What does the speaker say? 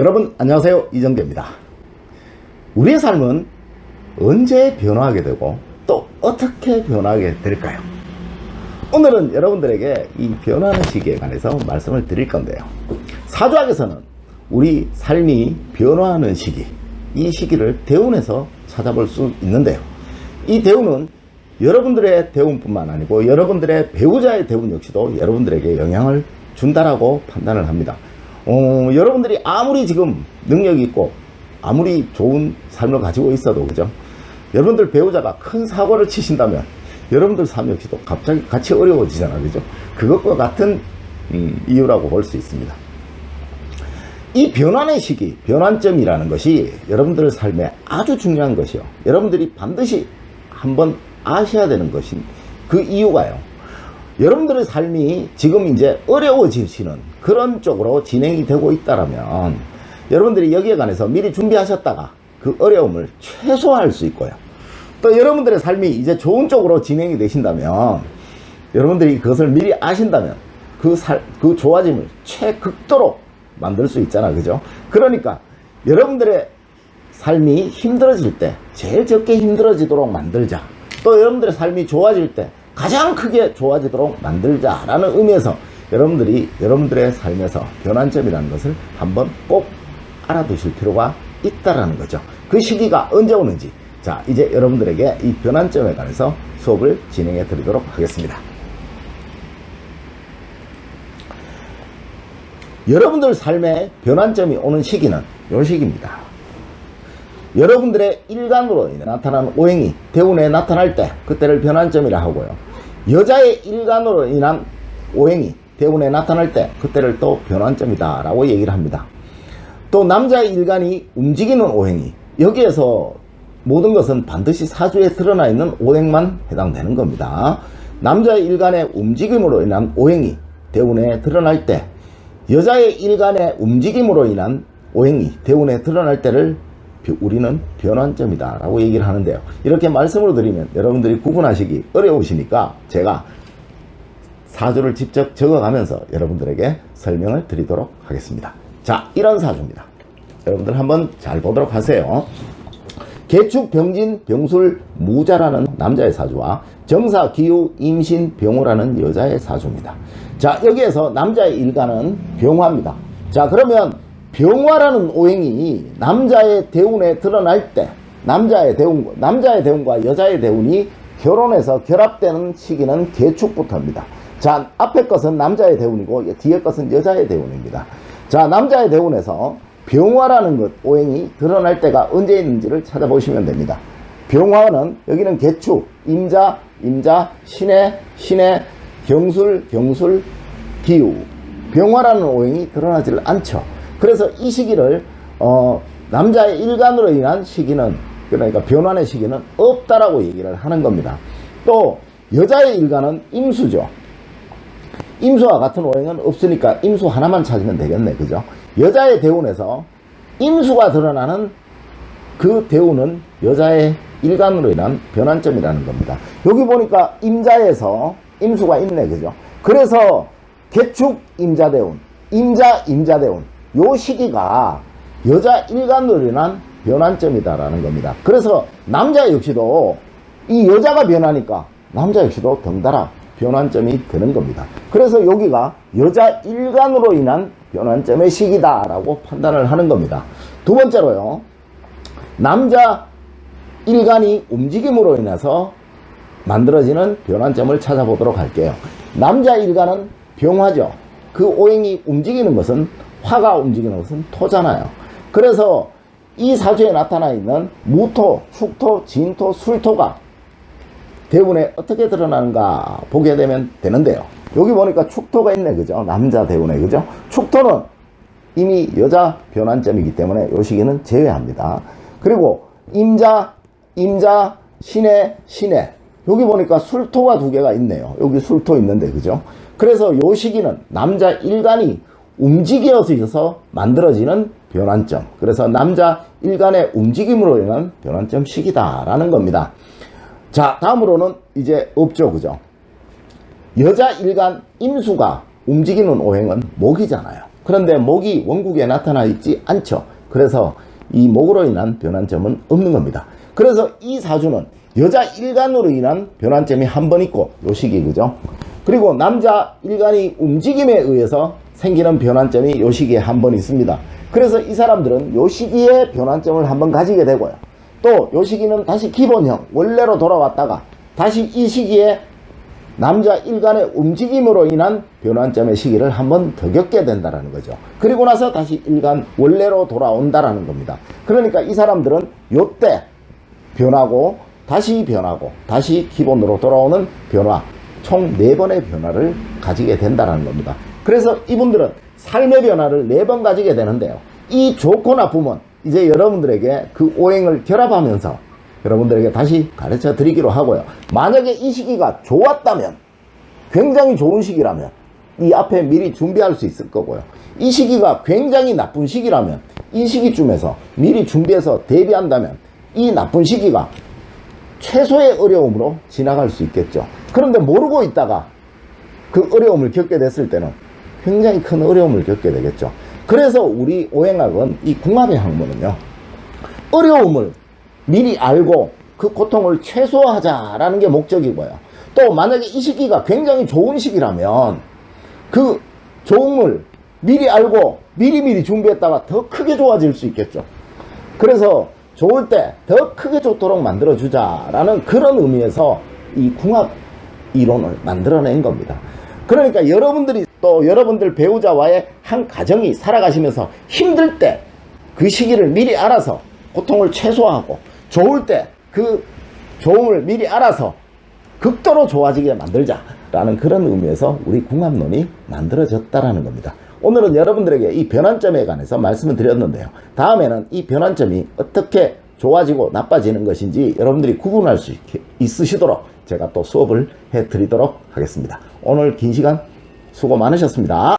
여러분 안녕하세요 이정재입니다. 우리의 삶은 언제 변화하게 되고 또 어떻게 변화하게 될까요? 오늘은 여러분들에게 이 변화하는 시기에 관해서 말씀을 드릴 건데요. 사주학에서는 우리 삶이 변화하는 시기, 이 시기를 대운에서 찾아볼 수 있는데요. 이 대운은 여러분들의 대운뿐만 아니고 여러분들의 배우자의 대운 역시도 여러분들에게 영향을 준다라고 판단을 합니다. 어, 여러분들이 아무리 지금 능력이 있고 아무리 좋은 삶을 가지고 있어도 그죠? 여러분들 배우자가 큰 사고를 치신다면 여러분들 삶 역시도 갑자기 같이 어려워지잖아요. 그죠? 그것과 같은 음, 이유라고 볼 수 있습니다. 이 변환의 시기, 변환점이라는 것이 여러분들 삶에 아주 중요한 것이요. 여러분들이 반드시 한번 아셔야 되는 것인 그 이유가요. 여러분들의 삶이 지금 이제 어려워지시는 그런 쪽으로 진행이 되고 있다라면 여러분들이 여기에 관해서 미리 준비하셨다가 그 어려움을 최소화할 수 있고요. 또 여러분들의 삶이 이제 좋은 쪽으로 진행이 되신다면 여러분들이 그것을 미리 아신다면 그 살, 그 좋아짐을 최극도로 만들 수 있잖아. 그죠? 그러니까 여러분들의 삶이 힘들어질 때 제일 적게 힘들어지도록 만들자. 또 여러분들의 삶이 좋아질 때 가장 크게 좋아지도록 만들자라는 의미에서 여러분들이 여러분들의 삶에서 변환점이라는 것을 한번 꼭 알아두실 필요가 있다라는 거죠. 그 시기가 언제 오는지. 자, 이제 여러분들에게 이 변환점에 관해서 수업을 진행해 드리도록 하겠습니다. 여러분들 삶에 변환점이 오는 시기는 요 시기입니다. 여러분들의 일간으로 인해 나타나는 오행이 대운에 나타날 때 그때를 변환점이라 하고요. 여자의 일간으로 인한 오행이 대운에 나타날 때 그때를 또 변환점이다 라고 얘기를 합니다. 또 남자의 일간이 움직이는 오행이 여기에서 모든 것은 반드시 사주에 드러나 있는 오행만 해당되는 겁니다. 남자의 일간의 움직임으로 인한 오행이 대운에 드러날 때 여자의 일간의 움직임으로 인한 오행이 대운에 드러날 때를 우리는 변환점이다 라고 얘기를 하는데요. 이렇게 말씀으로 드리면 여러분들이 구분하시기 어려우시니까 제가 사주를 직접 적어가면서 여러분들에게 설명을 드리도록 하겠습니다. 자, 이런 사주입니다. 여러분들 한번 잘 보도록 하세요. 개축, 병진, 병술, 무자라는 남자의 사주와 정사, 기후, 임신, 병호라는 여자의 사주입니다. 자, 여기에서 남자의 일간은 병화입니다. 자, 그러면 병화라는 오행이 남자의 대운에 드러날 때 남자의 대운, 남자의 대운과 여자의 대운이 결혼해서 결합되는 시기는 개축부터입니다. 자, 앞에 것은 남자의 대운이고 뒤에 것은 여자의 대운입니다. 자, 남자의 대운에서 병화라는 것, 오행이 드러날 때가 언제 있는지를 찾아보시면 됩니다. 병화는 여기는 개축, 임자, 임자, 신해, 신해, 경술, 경술, 기우. 병화라는 오행이 드러나질 않죠. 그래서 이 시기를 어, 남자의 일간으로 인한 시기는 그러니까 변환의 시기는 없다라고 얘기를 하는 겁니다. 또 여자의 일간은 임수죠. 임수와 같은 오행은 없으니까 임수 하나만 찾으면 되겠네. 그죠? 여자의 대운에서 임수가 드러나는 그 대운은 여자의 일간으로 인한 변환점이라는 겁니다. 여기 보니까 임자에서 임수가 있네. 그죠? 그래서 개축 임자대운, 임자 임자대운 요 시기가 여자 일간으로 인한 변환점이다라는 겁니다. 그래서 남자 역시도 이 여자가 변하니까 남자 역시도 덩달아 변환점이 되는 겁니다. 그래서 여기가 여자 일간으로 인한 변환점의 시기다라고 판단을 하는 겁니다. 두 번째로요. 남자 일간이 움직임으로 인해서 만들어지는 변환점을 찾아보도록 할게요. 남자 일간은 병화죠. 그 오행이 움직이는 것은 화가 움직이는 것은 토잖아요. 그래서 이 사주에 나타나 있는 무토, 축토, 진토, 술토가 대운에 어떻게 드러나는가 보게 되면 되는데요. 여기 보니까 축토가 있네, 그죠? 남자 대운에, 그죠? 축토는 이미 여자 변환점이기 때문에 요 시기는 제외합니다. 그리고 임자, 임자, 신해, 신해. 여기 보니까 술토가 두 개가 있네요. 여기 술토 있는데, 그죠? 그래서 요 시기는 남자 일간이 움직여서 있어서 만들어지는 변환점. 그래서 남자 일간의 움직임으로 인한 변환점 시기다라는 겁니다. 자, 다음으로는 이제 없죠. 그죠? 여자 일간 임수가 움직이는 오행은 목이잖아요. 그런데 목이 원국에 나타나 있지 않죠. 그래서 이 목으로 인한 변환점은 없는 겁니다. 그래서 이 사주는 여자 일간으로 인한 변환점이 한 번 있고 요 시기 그죠? 그리고 남자 일간이 움직임에 의해서 생기는 변환점이 요 시기에 한 번 있습니다. 그래서 이 사람들은 요 시기에 변환점을 한 번 가지게 되고요. 또 요 시기는 다시 기본형 원래로 돌아왔다가 다시 이 시기에 남자 일간의 움직임으로 인한 변환점의 시기를 한 번 더 겪게 된다라는 거죠. 그리고 나서 다시 일간 원래로 돌아온다라는 겁니다. 그러니까 이 사람들은 요때 변하고 다시 변하고 다시 기본으로 돌아오는 변화 총 네번의 변화를 가지게 된다라는 겁니다. 그래서 이분들은 삶의 변화를 네 번 가지게 되는데요. 이 좋고 나쁨은 이제 여러분들에게 그 오행을 결합하면서 여러분들에게 다시 가르쳐 드리기로 하고요. 만약에 이 시기가 좋았다면 굉장히 좋은 시기라면 이 앞에 미리 준비할 수 있을 거고요. 이 시기가 굉장히 나쁜 시기라면 이 시기쯤에서 미리 준비해서 대비한다면 이 나쁜 시기가 최소의 어려움으로 지나갈 수 있겠죠. 그런데 모르고 있다가 그 어려움을 겪게 됐을 때는 굉장히 큰 어려움을 겪게 되겠죠. 그래서 우리 오행학은 이 궁합의 학문은요. 어려움을 미리 알고 그 고통을 최소화하자라는 게 목적이고요. 또 만약에 이 시기가 굉장히 좋은 시기라면 그 좋음을 미리 알고 미리미리 준비했다가 더 크게 좋아질 수 있겠죠. 그래서 좋을 때 더 크게 좋도록 만들어주자라는 그런 의미에서 이 궁합 이론을 만들어낸 겁니다. 그러니까 여러분들이 또 여러분들 배우자와의 한 가정이 살아가시면서 힘들 때 그 시기를 미리 알아서 고통을 최소화하고 좋을 때 그 좋음을 미리 알아서 극도로 좋아지게 만들자라는 그런 의미에서 우리 궁합론이 만들어졌다라는 겁니다. 오늘은 여러분들에게 이 변환점에 관해서 말씀을 드렸는데요. 다음에는 이 변환점이 어떻게 좋아지고 나빠지는 것인지 여러분들이 구분할 수 있- 있으시도록 제가 또 수업을 해 드리도록 하겠습니다. 오늘 긴 시간 수고 많으셨습니다.